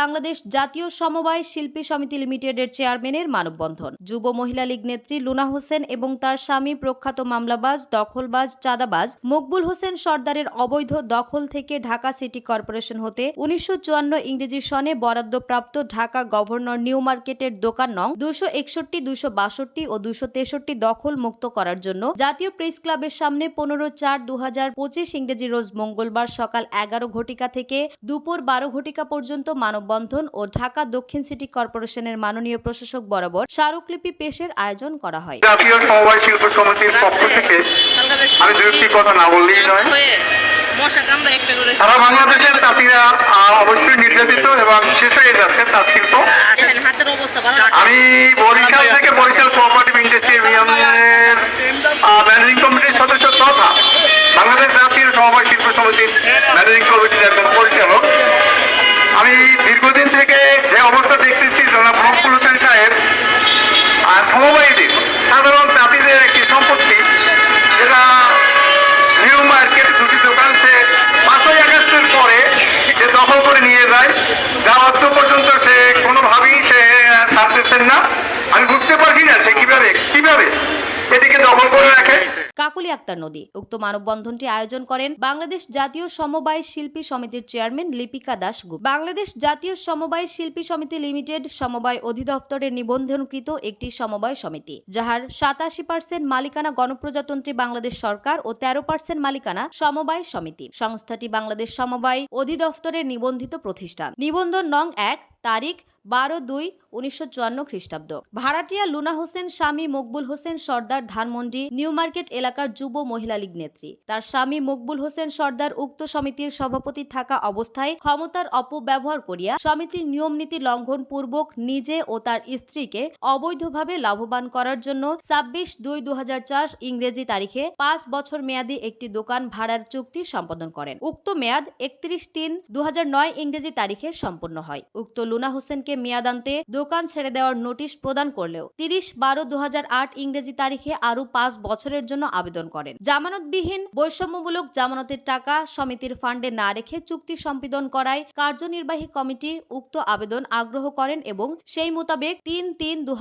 বাংলাদেশ জাতীয় সমবায় শিল্পী সমিতি লিমিটেডের চেয়ারম্যানের মানববন্ধন। যুব মহিলা লীগ নেত্রী লুনা হোসেন এবং তার স্বামী প্রখ্যাত মামলাবাজ, দখলবাজ, চাঁদাবাজ মকবুল হোসেন সর্দারের অবৈধ দখল থেকে ঢাকা সিটি কর্পোরেশন হতে উনিশশো চুয়ান্ন ইংরেজি সনে বরাদ্দপ্রাপ্ত ঢাকা গভর্নর নিউ মার্কেটের দোকান নং দুশো একষট্টি, দুশো বাষট্টি ও দুশো তেষট্টি দখল মুক্ত করার জন্য জাতীয় প্রেস ক্লাবের সামনে পনেরো চার দু ইংরেজি রোজ মঙ্গলবার সকাল এগারো ঘটিকা থেকে দুপুর বারো ঘটিকা পর্যন্ত মানববন্ধন ও ঢাকা দক্ষিণ সিটি কর্পোরেশনের মাননীয় প্রশাসক বরাবর স্মারকলিপি পেশের আয়োজন করা হয়। জাতীয় সমবায় শিল্প সমিতির পক্ষ থেকে আমি দু একটি কথা না বললেই নয়। মশা কামড়া একটা করে সারা বাংলাদেশের তাঁতিরা অবশ্যই নির্যাতিত এবং শেষ হয়ে যাচ্ছে তাঁত শিল্প। আমি বরিশাল থেকে বরিশাল কোঅপারেটিভ ইন্ডাস্ট্রি ইউনিয়নের ম্যানেজিং কমিটির সদস্য তথা বাংলাদেশ জাতীয় সমবায় শিল্প সমিতির কাকুলি আক্তার নদী। উক্ত মানববন্ধনটি আয়োজন করেন বাংলাদেশ জাতীয় সমবায় শিল্পী সমিতির চেয়ারম্যান লিপিকা দাস গুপ্ত। বাংলাদেশ জাতীয় সমবায় শিল্পী সমিতি লিমিটেড সমবায় অধিদপ্তরের নিবন্ধনকৃত একটি সমবায় সমিতি, যাহার সাতাশি পার্সেন্ট মালিকানা গণপ্রজাতন্ত্রী বাংলাদেশ সরকার ও তেরো পার্সেন্ট মালিকানা সমবায় সমিতি। সংস্থাটি বাংলাদেশ সমবায় অধিদপ্তরের নিবন্ধিত প্রতিষ্ঠান। নিবন্ধন নং এক তারিখ বারো দুই উনিশশো চুয়ান্ন খ্রিস্টাব্দ। ভাড়াটিয়া লুনা হোসেন, স্বামী মকবুল হোসেন, সর্দার ধানমন্ডি, নিউ মার্কেট এলাকার যুব মহিলা লীগ নেত্রী। তার স্বামী মকবুল হোসেন, সর্দার উক্ত সমিতির সভাপতি থাকা অবস্থায় ক্ষমতার অপব্যবহার করিয়া সমিতির নিয়ম নীতি লঙ্ঘন পূর্বক নিজে ও তার স্ত্রীকে অবৈধভাবে লাভবান করার জন্য ছাব্বিশ দুই দু ইংরেজি তারিখে পাঁচ বছর মেয়াদী একটি দোকান ভাড়ার চুক্তি সম্পাদন করেন। উক্ত মেয়াদ একত্রিশ তিন দু ইংরেজি তারিখে সম্পন্ন হয়। উক্ত লুনা হোসেনকে মেয়াদান্তে দোকান ছেড়ে দেওয়ার নোটিশ প্রদান করলেও তিরিশ বারো দু ইংরেজি তারিখে আরও পাঁচ বছরের জন্য আবেদন করেন। জামানতবিহীন বৈষম্যমূলক জামানতের টাকা সমিতির ফান্ডে না রেখে চুক্তি সম্পাদন করায় কার্যনির্বাহী কমিটি উক্ত আবেদন আগ্রহ করেন এবং সেই মোতাবেক তিন তিন দু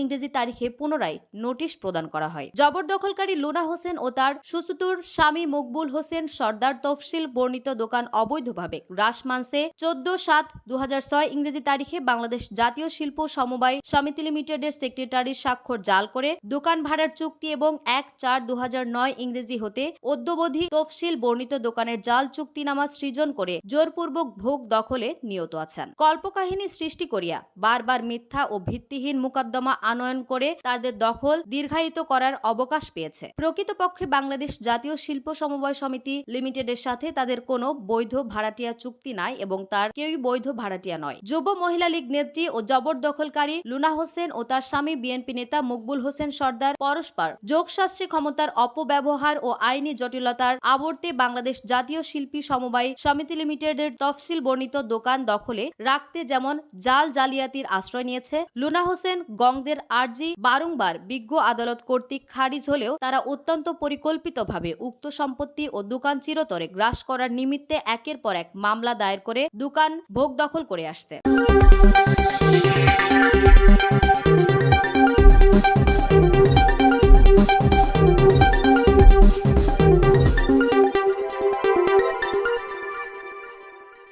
ইংরেজি তারিখে পুনরায় নোটিশ প্রদান করা হয়। জবরদখলকারী লুনা হোসেন ও তার সুসুতুর স্বামী মকবুল হোসেন সর্দার তফসিল বর্ণিত দোকান অবৈধভাবে রাসমানসে চোদ্দ সাত দু ইংরেজি তারিখে বাংলাদেশ জাতীয় শিল্প সমবায় সমিতি লিমিটেডের সেক্রেটারির স্বাক্ষর জাল করে দোকান ভাড়ার চুক্তি এবং এক চার দু ইংরেজি হতে অদ্যবধি তফসিল বর্ণিত দোকানের জাল চুক্তিনামা সৃজন করে জোরপূর্বক ভোগ দখলে নিয়ত আছেন। কল্পকাহিনী সৃষ্টি করিয়া বারবার মিথ্যা ও ভিত্তিহীন মোকদ্দমা আনয়ন করে তাদের দখল দীর্ঘায়িত করার অবকাশ পেয়েছে। প্রকৃতপক্ষে বাংলাদেশ জাতীয় শিল্প সমবায় সমিতি লিমিটেডের সাথে তাদের কোনো বৈধ ভাড়াটিয়া চুক্তি নাই এবং তার কেউই বৈধ ভাড়াটিয়া নয়। যুব মহিলা লীগ নেত্রী ও জবরদখলকারী লুনা হোসেন ও তার স্বামী বিএনপি নেতা মকবুল হোসেন সর্দার পরস্পর যোগশাস্ত্রী ক্ষমতার অপব্যবহার ও আইনি জটিলতার আবর্তে বাংলাদেশ জাতীয় শিল্পী সমবায় সমিতি লিমিটেডের তফসিল বর্ণিত দোকান দখলে রাখতে যেমন জাল জালিয়াতির আশ্রয় নিয়েছে, লুনা হোসেন গংদের আর্জি বারংবার বিজ্ঞ আদালত কর্তৃক খারিজ হলেও তারা অত্যন্ত পরিকল্পিতভাবে উক্ত সম্পত্তি ও দোকান চিরতরে গ্রাস করার নিমিত্তে একের পর এক মামলা দায়ের করে দোকান ভোগ দখল করে আসছে। よし!